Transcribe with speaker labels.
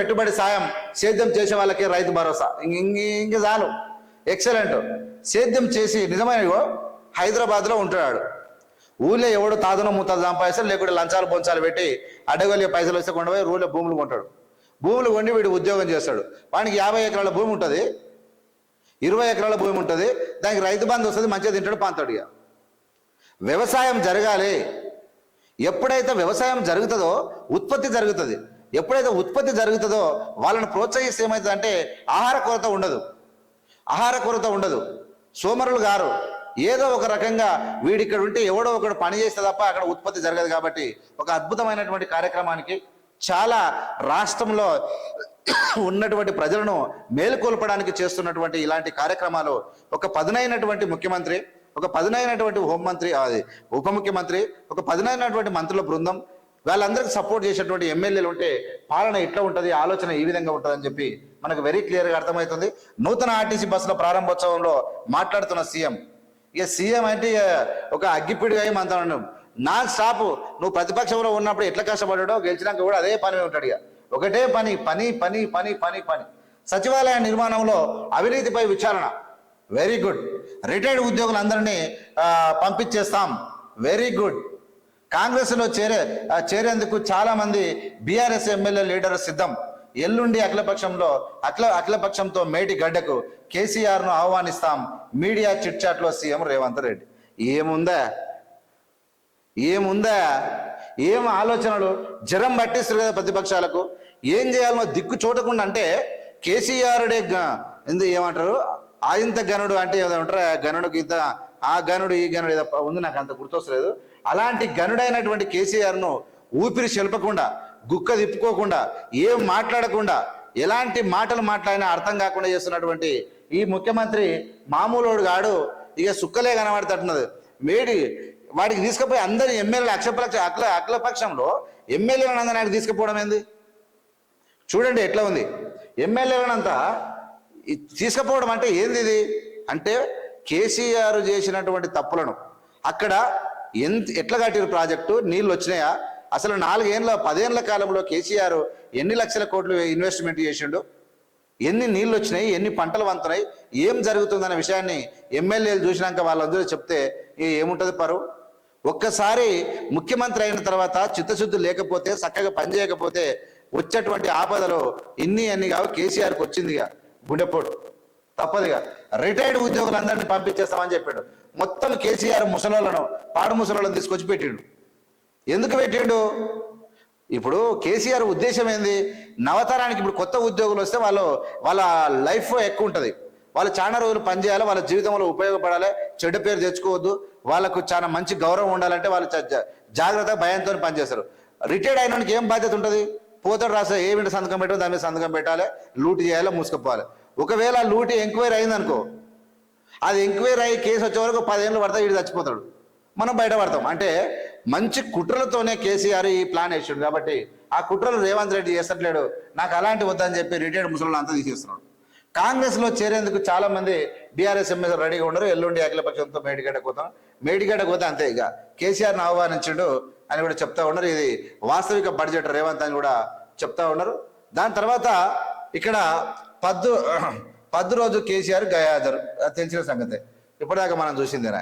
Speaker 1: పెట్టుబడి సాయం సేద్యం చేసే వాళ్ళకి రైతు భరోసా. ఇంక చాలు. ఎక్సలెంట్ సేద్యం చేసి నిజమైన హైదరాబాద్లో ఉంటున్నాడు. ఊళ్ళో ఎవడు తాతను ముత్తాదు సంపాదిస్తాడు లేకుంటే లంచాలు బొంచాలు పెట్టి అడగలి పైసలు వస్తే కొండపోయి ఊళ్ళో భూములు కొంటాడు. భూములు కొండి వీడు ఉద్యోగం చేస్తాడు. వానికి యాభై ఎకరాల భూమి ఉంటుంది. ఇరవై ఎకరాల భూమి ఉంటుంది. దానికి రైతు బంధు వస్తుంది మంచిగా తింటాడు పాంతాడు ఇక వ్యవసాయం జరగాలి. ఎప్పుడైతే వ్యవసాయం జరుగుతుందో ఉత్పత్తి జరుగుతుంది. ఎప్పుడైతే ఉత్పత్తి జరుగుతుందో వాళ్ళని ప్రోత్సహిస్తే ఏమవుతుంది అంటే ఆహార కొరత ఉండదు. ఆహార కొరత ఉండదు. సోమరులు గారు ఏదో ఒక రకంగా వీడిక్కడ ఉంటే ఎవడో ఒకడు పని చేస్తే తప్ప అక్కడ ఉత్పత్తి జరగదు కాబట్టి ఒక అద్భుతమైనటువంటి కార్యక్రమానికి చాలా రాష్ట్రంలో ఉన్నటువంటి ప్రజలను మేలుకొల్పడానికి చేస్తున్నటువంటి ఇలాంటి కార్యక్రమాలు ఒక పదునైనటువంటి ముఖ్యమంత్రి ఒక పదునైనటువంటి హోంమంత్రి అది ఉప ముఖ్యమంత్రి ఒక పదునైనటువంటి మంత్రుల బృందం వాళ్ళందరికీ సపోర్ట్ చేసేటువంటి ఎమ్మెల్యేలు ఉంటే పాలన ఎట్లా ఉంటుంది ఆలోచన ఈ విధంగా ఉంటుంది అని చెప్పి మనకు వెరీ క్లియర్గా అర్థమవుతుంది. నూతన ఆర్టీసీ బస్సుల ప్రారంభోత్సవంలో మాట్లాడుతున్న సీఎం ఇక సీఎం అంటే ఒక అగ్గిపిడిగా అయి మనతో నాన్ స్టాప్. నువ్వు ప్రతిపక్షంలో ఉన్నప్పుడు ఎట్లా కష్టపడ్డాడో గెలిచినాక కూడా అదే పని ఉంటాడు ఇక. ఒకటే పని పని పని పని పని పని. సచివాలయ నిర్మాణంలో అవినీతిపై విచారణ. వెరీ గుడ్ రిటైర్డ్ ఉద్యోగులందరినీ పంపించేస్తాం. వెరీ గుడ్ కాంగ్రెస్లో చేరే చేరేందుకు చాలా మంది బీఆర్ఎస్ ఎమ్మెల్యే లీడర్ సిద్ధం. ఎల్లుండి అఖిలపక్షంలో అఖిల అఖిలపక్షంతో మేటి గడ్డకు కేసీఆర్ను ఆహ్వానిస్తాం. మీడియా చిట్లో సీఎం రేవంత్ రెడ్డి. ఏముందా? ఏముందా? ఏం ఆలోచనలు? జ్వరం పట్టిస్తారు కదా ప్రతిపక్షాలకు. ఏం చేయాలో దిక్కు చూడకుండా అంటే కేసీఆర్డే ఎందు ఏమంటారు? ఆయంత గనుడు అంటే ఏమంటారు ఆ గనుడికి ఆ గనుడు ఈ గనుడు ఏదో ఉంది నాకు అంత గుర్తొస్తలేదు. అలాంటి గనుడైనటువంటి కేసీఆర్ను ఊపిరి చెలపకుండా గుక్క తిప్పుకోకుండా ఏం మాట్లాడకుండా ఎలాంటి మాటలు మాట్లాడినా అర్థం కాకుండా చేస్తున్నటువంటి ఈ ముఖ్యమంత్రి మామూలోడు గాడు ఇక సుక్కలే కనబడుతున్నది మేడి వాడికి తీసుకుపోయి అందరి ఎమ్మెల్యేలు అక్షపక్ష అఖిల అక్లపక్షంలో ఎమ్మెల్యేలను అందరినీ ఆయనకు తీసుకుపోవడం ఏంది? చూడండి ఎట్లా ఉంది. ఎమ్మెల్యేలనంతా తీసుకుపోవడం అంటే ఏంది ఇది? అంటే కేసీఆర్ చేసినటువంటి తప్పులను. అక్కడ ఎంత ఎట్లా కట్టిరు ప్రాజెక్టు? నీళ్ళు వచ్చినాయా? అసలు నాలుగేళ్ళ పదేళ్ళ కాలంలో కేసీఆర్ ఎన్ని లక్షల కోట్లు ఇన్వెస్ట్మెంట్ చేసిండు? ఎన్ని నీళ్ళు వచ్చినాయి? ఎన్ని పంటలు వంతున్నాయి ఏం జరుగుతుందనే విషయాన్ని ఎమ్మెల్యేలు చూసినాక వాళ్ళందరూ చెప్తే ఏముంటుంది ఏముంటది ఒక్కసారి ముఖ్యమంత్రి అయిన తర్వాత చిత్తశుద్ధి లేకపోతే చక్కగా పనిచేయకపోతే వచ్చేటువంటి ఆపదలు ఇన్ని అన్ని కావు కేసీఆర్కి వచ్చిందిగా. గుండెపోటు. తప్పదుగా. రిటైర్డ్ ఉద్యోగులందరినీ పంపించేస్తామని చెప్పాడు. మొత్తం కేసీఆర్ ముసలోళ్ళను పాడు ముసలోళ్ళను తీసుకొచ్చి పెట్టిండు. ఎందుకు పెట్టిండు? ఇప్పుడు కేసీఆర్ ఉద్దేశం ఏంది? నవతరానికి ఇప్పుడు కొత్త ఉద్యోగులు వస్తే వాళ్ళు వాళ్ళ లైఫ్ ఎక్కువ ఉంటుంది. వాళ్ళు చాలా రోజులు పనిచేయాలి వాళ్ళ జీవితంలో ఉపయోగపడాలి చెడ్డ పేరు తెచ్చుకోవద్దు. వాళ్ళకు చాలా మంచి గౌరవం ఉండాలంటే వాళ్ళు జాగ్రత్త భయంతో పనిచేస్తారు. రిటైర్డ్ అయిన ఏం బాధ్యత ఉంటుంది? పోతాడు రాసా ఏమిటి సంతకం పెట్టాలి దాని మీద సంతకం పెట్టాలి లూటు చేయాలి మూసుకుపోవాలి. ఒకవేళ లూటి ఎంక్వైరీ అయిందనుకో అది ఎంక్వైరీ అయ్యి కేసు వచ్చే వరకు పదేళ్ళు పడతా వీడు చచ్చిపోతాడు. మనం బయటపడతాం అంటే మంచి కుట్రలతోనే కేసీఆర్ ఈ ప్లాన్ వేసాడు కాబట్టి ఆ కుట్రలు రేవంత్ రెడ్డి చేస్తట్లేడు. నాకు అలాంటి వద్దని చెప్పి రిటైర్డ్ ముసలు అంతా తీసేస్తున్నాడు. కాంగ్రెస్లో చేరేందుకు చాలా మంది బీఆర్ఎస్ ఎంఎస్ రెడీగా ఉన్నారు ఎల్లుండి అఖిలపక్షంతో మేడిగడ్డకు పోతాం. మేడిగడ్డకు పోతే అంతే ఇక. కేసీఆర్ని ఆహ్వానించడు అని కూడా చెప్తా ఉన్నారు. ఇది వాస్తవిక బడ్జెట్ రేవంత్ అని కూడా చెప్తా ఉన్నారు. దాని తర్వాత ఇక్కడ పద్దు పద్దు రోజు కేసీఆర్ గయాదరు తెలిసిన సంగతే. ఇప్పటిదాకా మనం చూసిందేనా?